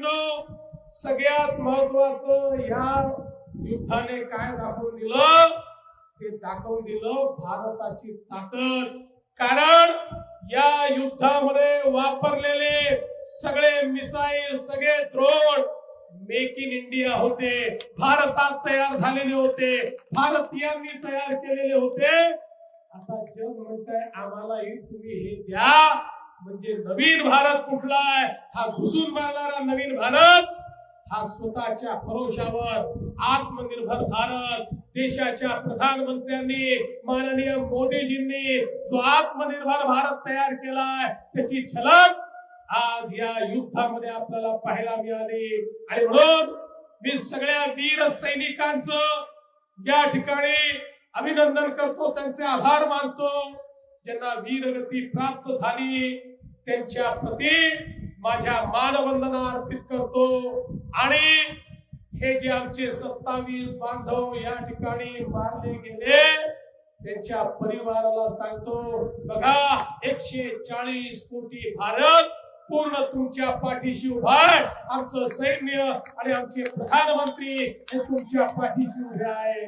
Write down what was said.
मित्रांनो सगळ्यात महत्वाचं या युद्धाने काय दाखवून दिलं? ते दाखवून दिलं भारताची ताकद. कारण या युद्धामध्ये वापरलेले सगळे मिसाईल सगळे द्रोण मेक इन इंडिया होते. भारतात तयार झालेले होते. भारतीयांनी तयार केलेले होते. आता जग म्हणतंय आम्हालाही तुम्ही हे द्या. म्हणजे नवीन भारत कुठला आहे हा घुसून मारणारा नवीन भारत हा स्वतःच्या भरोशावर आत्मनिर्भर भारत. देशाच्या प्रधानमंत्र्यांनी माननीय मोदीजींनी जो आत्मनिर्भर भारत तयार केलाय त्याची झलक आज या युद्धामध्ये आपल्याला पाहायला मिळाली. आणि म्हणून मी सगळ्या वीर सैनिकांचं या ठिकाणी अभिनंदन करतो त्यांचे आभार मानतो. ज्यांना वीरगती प्राप्त झाली त्यांच्या प्रती माझ्या मानवंदना अर्पित करतो. आणि हे जे आमचे सत्तावीस बांधव या ठिकाणी मारले गेले त्यांच्या परिवाराला सांगतो बघा एकशे चाळीस कोटी भारत पूर्ण तुमच्या पाठीशी उभा आहे. आमचं सैन्य आणि आमचे प्रधानमंत्री हे तुमच्या पाठीशी उभे आहे